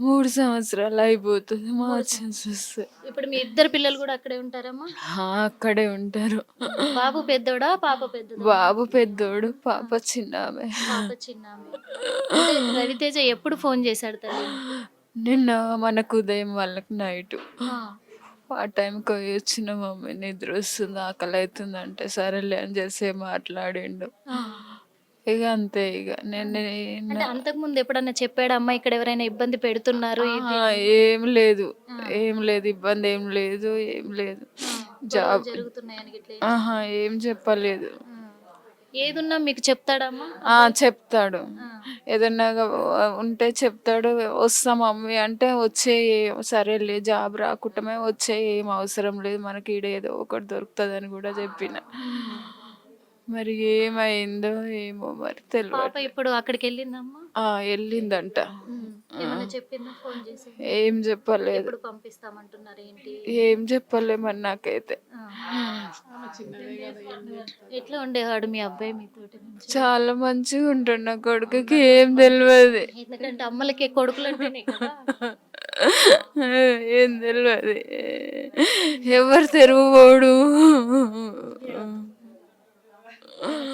మూడు సంవత్సరాలు అయిపోతుంది మార్చల్సి వస్తే ఇప్పుడు మీ ఇద్దరు పిల్లలు కూడా అక్కడే ఉంటారమ్మా? ఆ, అక్కడే ఉంటారు. బాబు పెద్దోడా పాప పెద్దదా? బాబు పెద్దోడు పాప చిన్నామె. పాప చిన్న ఆమె. అంటే రవితేజ ఎప్పుడు ఫోన్ చేశాడు తల్లి? నిన్న మనకు ఉదయం వాళ్ళకి నైట్. ఆ, ఆ టైంకి పోయి వచ్చిన మమ్మీ నిద్ర వస్తుంది ఆకలి అవుతుంది అంటే సరేలే అని చేసి మాట్లాడిండు. ఆ. ఇక అంతే ఇక నేను అంటే అంతకు ముందు ఎప్పుడన్నా చెప్పాడు అమ్మ ఇక్కడ ఎవరైనా ఇబ్బంది పెడుతున్నారు ఇది ఆ, ఏం లేదు. ఏం లేదు ఇబ్బంది ఏం లేదు ఏం లేదు. జాబ్ జరుగుతున్నాయని ఆహా ఏం చెప్పలేదు. ఏదున్నా మీకు చెప్తాడమ్మా ఆ చెప్తాడు. ఏదన్నా ఉంటే చెప్తాడు. వస్తాం మమ్మీ. అంటే వచ్చే సరేలే జాబ్ రాకుండామే వచ్చే ఏం అవసరం లేదు. మనకి ఈడ ఏదో ఒకటి దొరుకుతుందని కూడా చెప్పిన. మరి ఏమైందో ఏమో మరి తెలియదు పాప ఇప్పుడు అక్కడికి వెళ్ళిందమ్మా ఆ, వెళ్ళిందంట. ఏమైనా చెప్పిందా? ఫోన్ చేసి. ఏం చెప్పలేదు. పంపిస్తామంటున్నారు ఏంటి ఏం చెప్పలే మరి నాకైతే. ఆ. ఎట్లా ఉండేవాడు మీ అబ్బాయి మీతోటి చాలా మంచిగా ఉంటుండు నా కొడుకుకి ఏం తెలియదు ఎందుకంటే అమ్మలకి కొడుకులు అంటేనే కదా. ఏం తెలియదు ఎవరు తెరువు పోడు